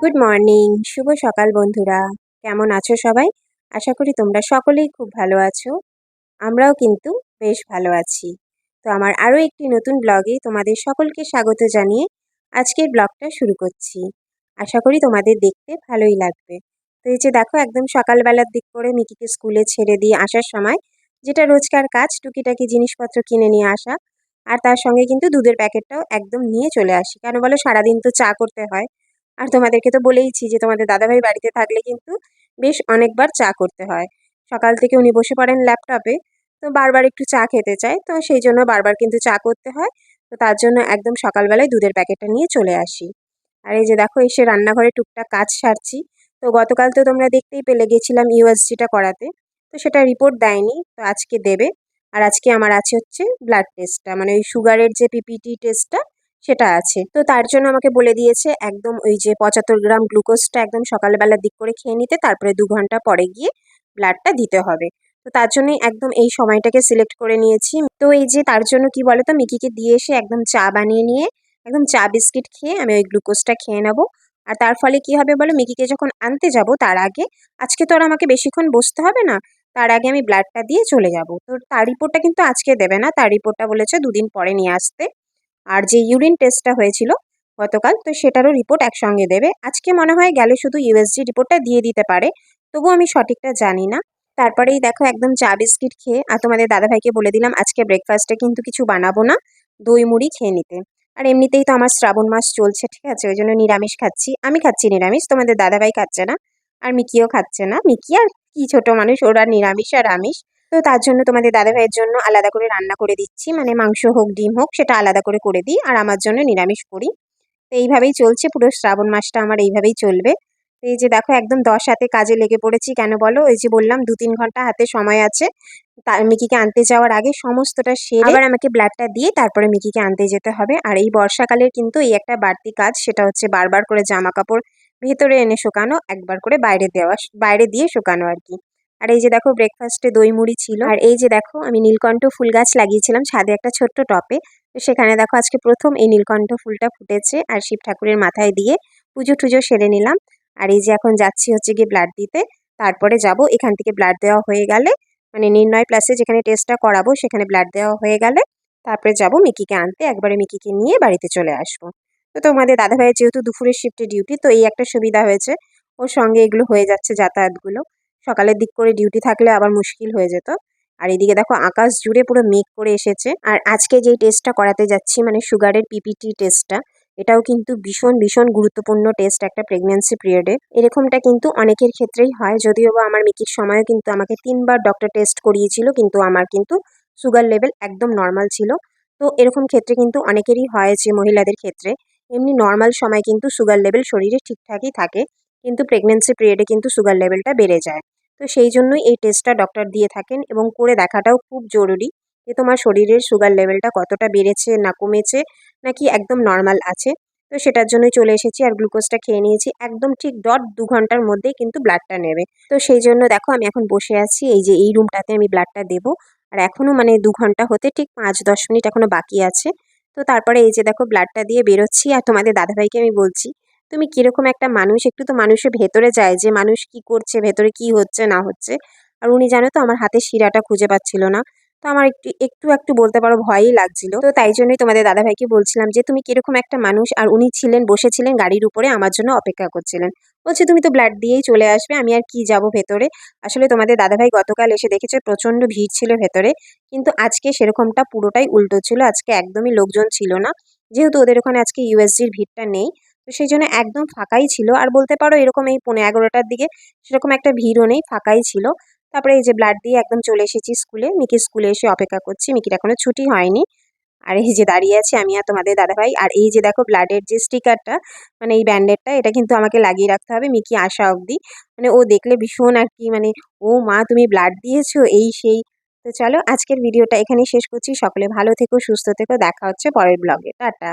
Good morning শুভ সকাল, বন্ধুরা। কেমন আছো সবাই? আশা করি তোমরা সকলেই খুব ভালো আছো। আমরাও কিন্তু বেশ ভালো আছি। তো আমার আরও একটি নতুন ব্লগে তোমাদের সকলকে স্বাগত জানিয়ে আজকের ব্লগটা শুরু করছি। আশা করি তোমাদের দেখতে ভালোই লাগবে। তো এই যে দেখো, একদম সকালবেলার দিক করে মিকিকে স্কুলে ছেড়ে দিয়ে আসার সময় যেটা রোজকার কাজ, টুকিটাকি জিনিসপত্র কিনে নিয়ে আসা। আর তার সঙ্গে কিন্তু দুধের প্যাকেটটাও একদম নিয়ে চলে আসি। কেন বলো, সারাদিন তো চা করতে হয়। আর তোমাদেরকে তো বলেইছি যে তোমাদের দাদাভাই বাড়িতে থাকলে কিন্তু বেশ অনেকবার চা করতে হয়। সকাল থেকে উনি বসে পড়েন ল্যাপটপে তো বারবার একটু চা খেতে চায়, তো সেই জন্য বারবার কিন্তু চা করতে হয়। তো তার জন্য একদম সকালবেলায় দুধের প্যাকেটটা নিয়ে চলে আসি। আর এই যে দেখো, এসে রান্নাঘরে টুকটাক কাজ সারছি। তো গতকাল তো তোমরা দেখতেই পেলে, গেছিলাম ইউএসজিটা করাতে। তো সেটা রিপোর্ট দেয়নি, তো আজকে দেবে। আর আজকে আমার আছে হচ্ছে ব্লাড টেস্টটা মানে ওই সুগারের যে পিপিটি টেস্টটা সেটা আছে। তো তার জন্য আমাকে বলে দিয়েছে একদম ওই যে পঁচাত্তর গ্রাম গ্লুকোজটা একদম সকালবেলার দিক করে খেয়ে নিতে, তারপরে দু ঘণ্টা পরে গিয়ে ব্লাডটা দিতে হবে। তো তার জন্যই একদম এই সময়টাকে সিলেক্ট করে নিয়েছি। তো এই যে তার জন্য কি বলে তো মিকিকে দিয়ে এসে একদম চা বানিয়ে নিয়ে একদম চা বিস্কিট খেয়ে আমি ওই গ্লুকোজটা খেয়ে নেব। আর তার ফলে কি হবে বলো, মিকিকে যখন আনতে যাব তার আগে, আজকে তো আর আমাকে বেশিক্ষণ বসতে হবে না, তার আগে আমি ব্লাডটা দিয়ে চলে যাব। তো তার রিপোর্টটা কিন্তু আজকে দেবে না, তার রিপোর্টটা বলেছে দুদিন পরে নিয়ে আসতে। আর যে ইউরিন টেস্টটা হয়েছিল গতকাল, তো সেটারও রিপোর্ট একসঙ্গে দেবে। আজকে মনে হয় গেলে শুধু ইউএসজি রিপোর্টটা দিয়ে দিতে পারে। তবু আমি সঠিকটা জানি না। তারপরেই দেখো একদম চা বিস্কিট খেয়ে, আর তোমাদের দাদাভাইকে বলে দিলাম, আজকে ব্রেকফাস্টে কিন্তু কিছু বানাবো না, দই মুড়ি খেয়ে নিতে। আর এমনিতেই তো আমার শ্রাবণ মাস চলছে, ঠিক আছে? ওই জন্য নিরামিষ খাচ্ছি। আমি খাচ্ছি নিরামিষ, তোমাদের দাদাভাই খাচ্ছে না, আর মিকিও খাচ্ছে না। মিকি আর কি ছোট মানুষ, ওরা নিরামিষ আর আমিষ। তো তার জন্য তোমাদের দাদা ভাইয়ের জন্য আলাদা করে রান্না করে দিচ্ছি। মানে মাংস হোক, ডিম হোক, সেটা আলাদা করে করে দিই আর আমার জন্য নিরামিষ করি তো এইভাবেই চলছে পুরো শ্রাবণ মাসটা আমার এইভাবেই চলবে। তো এই যে দেখো একদম দশ হাতে কাজে লেগে পড়েছি, কেন বলো? এই যে বললাম দু তিন ঘণ্টা হাতে সময় আছে। তার মিকিকে আনতে যাওয়ার আগে সমস্তটা সেরে আবার আমাকে ব্লাডটা দিয়ে তারপরে মিকিকে আনতে যেতে হবে। আর এই বর্ষাকালের কিন্তু এই একটা বাড়তি কাজ, সেটা হচ্ছে বারবার করে জামা কাপড় ভেতরে এনে শুকানো, একবার করে বাইরে দেওয়া, বাইরে দিয়ে শুকানো আর কি। আর এই যে দেখো ব্রেকফাস্টে দই মুড়ি ছিল। আর এই যে দেখো, আমি নীলকণ্ঠ ফুল গাছ লাগিয়েছিলাম ছাদে একটা ছোট্ট টপে। তো সেখানে দেখো, আজকে প্রথম এই নীলকণ্ঠ ফুলটা ফুটেছে আর শিব ঠাকুরের মাথায় দিয়ে পুজো টুজো সেরে নিলাম। আর এই যে এখন যাচ্ছি হচ্ছে গিয়ে ব্লাড দিতে। তারপরে যাব, এখান থেকে ব্লাড দেওয়া হয়ে গেলে মানে নির্ণয় প্লাসে যেখানে টেস্টটা করাবো, সেখানে ব্লাড দেওয়া হয়ে গেলে, তারপরে যাব মিকিকে আনতে। একবারে মিকিকে নিয়ে বাড়িতে চলে আসব। তো তোমাদের দাদাভাইয়ের যেহেতু দুপুরের শিফটে ডিউটি তো এই একটা সুবিধা হয়েছে। ওর সঙ্গে এগুলো হয়ে যাচ্ছে যাতায়াতগুলো। সকালের দিক করে ডিউটি থাকলে আবার মুশকিল হয়ে যেত। আর এদিকে দেখো, আকাশ জুড়ে পুরো মেঘ করে এসেছে। আর আজকে যেই টেস্টটা করাতে যাচ্ছি মানে সুগারের পিপিটি টেস্টটা এটাও কিন্তু ভীষণ ভীষণ গুরুত্বপূর্ণ টেস্ট একটা প্রেগনেন্সি পিরিয়ডে এরকমটা কিন্তু অনেকের ক্ষেত্রেই হয়, যদিও বা আমার মিকির সময়ও কিন্তু আমাকে তিনবার ডক্টর টেস্ট করিয়েছিল, কিন্তু আমার কিন্তু সুগার লেভেল একদম নর্মাল ছিল। তো এরকম ক্ষেত্রে কিন্তু অনেকেরই হয়েছে মহিলাদের ক্ষেত্রে, এমনি নর্মাল সময় কিন্তু সুগার লেভেল শরীরে ঠিকঠাকই থাকে। কিন্তু প্রেগনেন্সি পিরিয়ডে কিন্তু সুগার লেভেলটা বেড়ে যায়। তো সেই জন্যই এই টেস্টটা ডক্টর দিয়ে থাকেন এবং করে দেখাটাও খুব জরুরি যে তোমার শরীরের সুগার লেভেলটা কতটা বেড়েছে, না কমেছে, নাকি একদম নর্মাল আছে। তো সেটার জন্যই চলে এসেছি আর গ্লুকোজটা খেয়ে নিয়েছি। একদম ঠিক ডট দু ঘণ্টার মধ্যেই কিন্তু ব্লাডটা নেবে। তো সেই জন্য দেখো আমি এখন বসে আছি, এই যে এই রুমটাতে আমি ব্লাডটা দেবো। আর এখনও মানে দু ঘণ্টা হতে ঠিক পাঁচ দশ মিনিট এখনও বাকি আছে। তো তারপরে এই যে দেখো ব্লাডটা দিয়ে বেরোচ্ছি আর তোমাদের দাদাভাইকে আমি বলছি তুমি কীরকম একটা মানুষ? একটু তো মানুষের ভেতরে যায় যে মানুষ কি করছে, ভেতরে কি হচ্ছে, না হচ্ছে। আর উনি জানো তো আমার হাতে শিরাটা খুঁজে পাচ্ছিল না। তো আমার একটু একটু একটু বলতে পারো ভয়ই লাগছিল। তো তাই জন্যই তোমাদের দাদাভাইকে বলছিলাম যে তুমি কীরকম একটা মানুষ? আর উনি ছিলেন, বসেছিলেন গাড়ির উপরে, আমার জন্য অপেক্ষা করছিলেন। বলছে, তুমি তো ব্লাড দিয়েই চলে আসবে, আমি আর কি যাব ভেতরে? আসলে তোমাদের দাদাভাই গতকাল এসে দেখেছে, প্রচণ্ড ভিড় ছিল ভেতরে। কিন্তু আজকে সেরকমটা পুরোটাই উল্টো ছিল। আজকে একদমই লোকজন ছিল না। যেহেতু ওদের ওখানে আজকে ইউএসজির ভিড়টা নেই তো সেই জন্য একদম ফাঁকাই ছিল। আর বলতে পারো এরকম এই পনেরো এগারোটার দিকে সেরকম একটা ভিড়ও নেই, ফাঁকাই ছিল। তারপরে এই যে ব্লাড দিয়ে একদম চলে এসেছি স্কুলে। মিকি স্কুলে এসে অপেক্ষা করছি। মিকির এখনও ছুটি হয়নি। আর এই যে দাঁড়িয়ে আছি আমি আর তোমাদের দাদাভাই। আর এই যে দেখো ব্লাডের যে স্টিকারটা মানে এই ব্যান্ডেডটা, এটা কিন্তু আমাকে লাগিয়ে রাখতে হবে মিকি আসা অবধি। মানে ও দেখলে ভীষণ আর কি মানে ও মা, তুমি ব্লাড দিয়েছ, এই সেই। তো চলো আজকের ভিডিওটা এখানেই শেষ করছি। সকলে ভালো থেকো, সুস্থ থেকো। দেখা হচ্ছে পরের ব্লগে। টাটা।